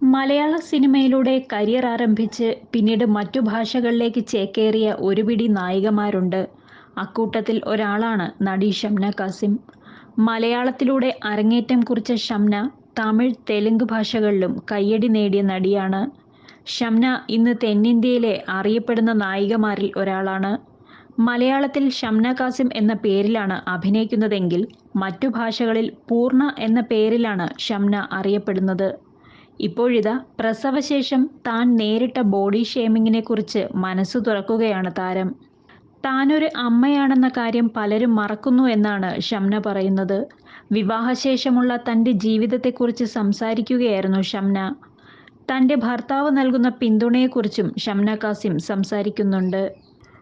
മലയാള സിനിമയിലൂടെ കരിയർ ആരംഭിച്ച് പിന്നീട് മറ്റു ഭാഷകളിലേക്ക് ചേക്കേറിയ ഒരുപിടി നായികമാരുണ്ട്. അക്കൂട്ടത്തിൽ ഒരാളാണ് നടി ഷംന കാസിം മലയാളത്തിലൂടെ അരങ്ങേറ്റം കുറിച്ച ഷംന തമിഴ് തെലുങ്ക് ഭാഷകളിലും കയ്യടി നേടിയ നടിയാണ്. ഷംന ഇന്ന് തെന്നിന്ത്യയിലെ അറിയപ്പെടുന്ന നായികമാരിൽ ഒരാളാണ്. മലയാളത്തിൽ ഷംന കാസിം എന്ന പേരിലാണ് അഭിനയിക്കുന്നതെങ്കിൽ മറ്റു ഭാഷകളിൽ പൂർണ എന്ന പേരിലാണ് ഷംന അറിയപ്പെടുന്നത്. ഇപ്പോഴിതാ പ്രസവശേഷം താൻ നേരിട്ട ബോഡി ഷേമിങ്ങിനെ കുറിച്ച് മനസ്സു തുറക്കുകയാണ് താരം. താനൊരു അമ്മയാണെന്ന കാര്യം പലരും മറക്കുന്നു എന്നാണ് ഷംന പറയുന്നത്. വിവാഹശേഷമുള്ള തന്റെ ജീവിതത്തെക്കുറിച്ച് സംസാരിക്കുകയായിരുന്നു ഷംന. തന്റെ ഭർത്താവ് നൽകുന്ന പിന്തുണയെക്കുറിച്ചും ഷംന കാസിം സംസാരിക്കുന്നുണ്ട്.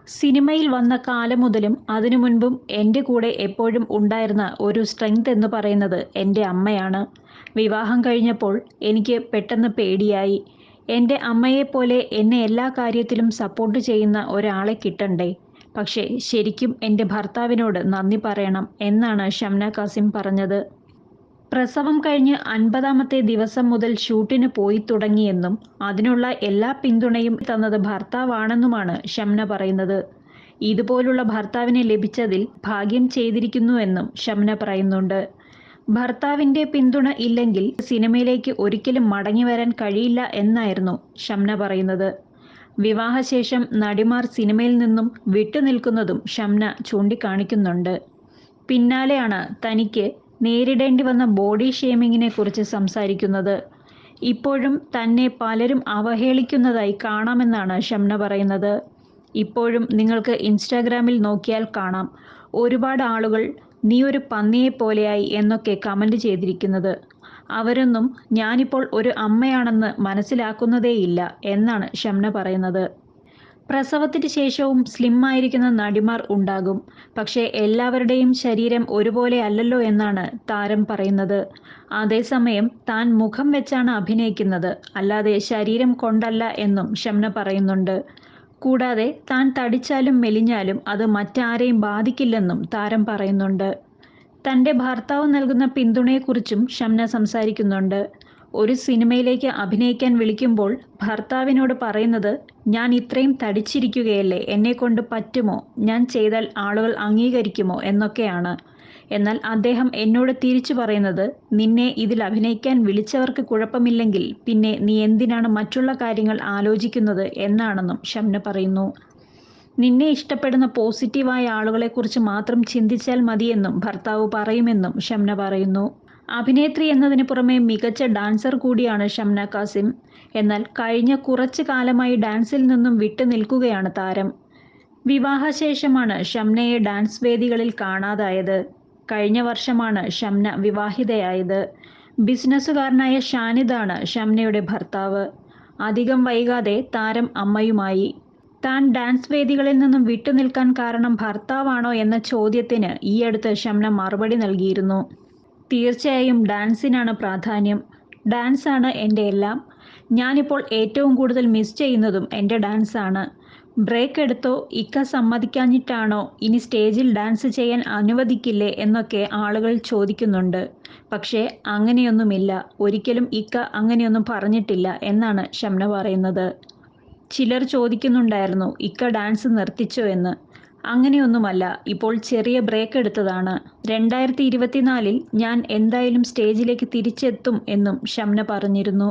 സിനിമയിൽ വന്ന കാലം മുതലും അതിനു മുൻപും എന്റെ കൂടെ എപ്പോഴും ഉണ്ടായിരുന്ന ഒരു സ്ട്രെങ്ത് എന്ന് പറയുന്നത് എന്റെ അമ്മയാണ്. വിവാഹം കഴിഞ്ഞപ്പോൾ എനിക്ക് പെട്ടെന്ന് പേടിയായി. എന്റെ അമ്മയെപ്പോലെ എന്നെ എല്ലാ കാര്യത്തിലും സപ്പോർട്ട് ചെയ്യുന്ന ഒരാളെ കിട്ടണ്ടേ? പക്ഷേ ശരിക്കും എന്റെ ഭർത്താവിനോട് നന്ദി പറയണം എന്നാണ് ഷംന കാസിം പറഞ്ഞത്. പ്രസവം കഴിഞ്ഞ് അൻപതാമത്തെ ദിവസം മുതൽ ഷൂട്ടിന് പോയി തുടങ്ങിയെന്നും അതിനുള്ള എല്ലാ പിന്തുണയും തന്നത് ഭർത്താവാണെന്നുമാണ് ഷംന പറയുന്നത്. ഇതുപോലുള്ള ഭർത്താവിനെ ലഭിച്ചതിൽ ഭാഗ്യം ചെയ്തിരിക്കുന്നുവെന്നും ഷംന പറയുന്നുണ്ട്. ഭർത്താവിന്റെ പിന്തുണ ഇല്ലെങ്കിൽ സിനിമയിലേക്ക് ഒരിക്കലും മടങ്ങി വരാൻ കഴിയില്ല എന്നായിരുന്നു ഷംന പറയുന്നത്. വിവാഹശേഷം നടിമാർ സിനിമയിൽ നിന്നും വിട്ടുനിൽക്കുന്നതും ഷംന ചൂണ്ടിക്കാണിക്കുന്നുണ്ട്. പിന്നാലെയാണ് തനിക്ക് നേരിടേണ്ടി വന്ന ബോഡി ഷേമിങ്ങിനെ കുറിച്ച് സംസാരിക്കുന്നത്. ഇപ്പോഴും തന്നെ പലരും അവഹേളിക്കുന്നതായി കാണാമെന്നാണ് ഷംന പറയുന്നത്. ഇപ്പോഴും നിങ്ങൾക്ക് ഇൻസ്റ്റാഗ്രാമിൽ നോക്കിയാൽ കാണാം. ഒരുപാട് ആളുകൾ നീ ഒരു പന്നിയെ പോലെയായി എന്നൊക്കെ കമന്റ് ചെയ്തിരിക്കുന്നത്. അവരൊന്നും ഞാനിപ്പോൾ ഒരു അമ്മയാണെന്ന് മനസ്സിലാക്കുന്നതേയില്ല എന്നാണ് ഷംന പറയുന്നത്. പ്രസവത്തിന് ശേഷവും സ്ലിം ആയിരിക്കുന്ന നടിമാർ ഉണ്ടാകും. പക്ഷേ എല്ലാവരുടെയും ശരീരം ഒരുപോലെ അല്ലല്ലോ എന്നാണ് താരം പറയുന്നത്. അതേസമയം താൻ മുഖം വെച്ചാണ് അഭിനയിക്കുന്നത്. അല്ലാതെ ശരീരം കൊണ്ടല്ല എന്നും ഷംന പറയുന്നുണ്ട്. കൂടാതെ താൻ തടിച്ചാലും മെലിഞ്ഞാലും അത് മറ്റാരെയും ബാധിക്കില്ലെന്നും താരം പറയുന്നുണ്ട്. തന്റെ ഭർത്താവ് നൽകുന്ന പിന്തുണയെക്കുറിച്ചും ഷംന സംസാരിക്കുന്നുണ്ട്. ഒരു സിനിമയിലേക്ക് അഭിനയിക്കാൻ വിളിക്കുമ്പോൾ ഭർത്താവിനോട് പറയുന്നത് ഞാൻ ഇത്രയും തടിച്ചിരിക്കുകയല്ലേ എന്നെ കൊണ്ട് പറ്റുമോ? ഞാൻ ചെയ്താൽ ആളുകൾ അംഗീകരിക്കുമോ? എന്നൊക്കെയാണ്. എന്നാൽ അദ്ദേഹം എന്നോട് തിരിച്ചു പറയുന്നത് നിന്നെ ഇതിൽ അഭിനയിക്കാൻ വിളിച്ചവർക്ക് കുഴപ്പമില്ലെങ്കിൽ പിന്നെ നീ എന്തിനാണ് മറ്റുള്ള കാര്യങ്ങൾ ആലോചിക്കുന്നത്? എന്നാണെന്നും ഷംന പറയുന്നു. നിന്നെ ഇഷ്ടപ്പെടുന്ന പോസിറ്റീവായ ആളുകളെക്കുറിച്ച് മാത്രം ചിന്തിച്ചാൽ മതിയെന്നും ഭർത്താവ് പറയുമെന്നും ഷംന പറയുന്നു. അഭിനേത്രി എന്നതിന് പുറമെ മികച്ച ഡാൻസർ കൂടിയാണ് ഷംന കാസിം എന്നാൽ കഴിഞ്ഞ കുറച്ചു കാലമായി ഡാൻസിൽ നിന്നും വിട്ടു നിൽക്കുകയാണ് താരം. വിവാഹശേഷമാണ് ഷംനയെ ഡാൻസ് വേദികളിൽ കാണാതായത്. കഴിഞ്ഞ വർഷമാണ് ഷംന വിവാഹിതയായത്. ബിസിനസ്സുകാരനായ ഷാനിദാണ് ഷംനയുടെ ഭർത്താവ്. അധികം വൈകാതെ താരം അമ്മയുമായി. താൻ ഡാൻസ് വേദികളിൽ നിന്നും വിട്ടുനിൽക്കാൻ കാരണം ഭർത്താവാണോ എന്ന ചോദ്യത്തിന് ഈയടുത്ത് ഷംന മറുപടി നൽകിയിരുന്നു. തീർച്ചയായും ഡാൻസിനാണ് പ്രാധാന്യം. ഡാൻസാണ് എന്റെ എല്ലാം. ഞാനിപ്പോൾ ഏറ്റവും കൂടുതൽ മിസ് ചെയ്യുന്നതും എന്റെ ഡാൻസാണ്. ബ്രേക്ക് എടുത്തോ ഇക്ക സമ്മതിക്കാഞ്ഞിട്ടാണോ ഇനി സ്റ്റേജിൽ ഡാൻസ് ചെയ്യാൻ അനുവദിക്കില്ലേ എന്നൊക്കെ ആളുകൾ ചോദിക്കുന്നുണ്ട്. പക്ഷേ അങ്ങനെയൊന്നുമില്ല. ഒരിക്കലും ഇക്ക അങ്ങനെയൊന്നും പറഞ്ഞിട്ടില്ല എന്നാണ് ഷംന പറയുന്നത്. ചിലർ ചോദിക്കുന്നുണ്ടായിരുന്നു ഇക്ക ഡാൻസ് നിർത്തിച്ചോ എന്ന്. അങ്ങനെയൊന്നുമല്ല ഇപ്പോൾ ചെറിയ ബ്രേക്ക് എടുത്തതാണ്. രണ്ടായിരത്തി ഇരുപത്തിനാലിൽ ഞാൻ എന്തായാലും സ്റ്റേജിലേക്ക് തിരിച്ചെത്തും എന്നും ഷംന പറഞ്ഞിരുന്നു.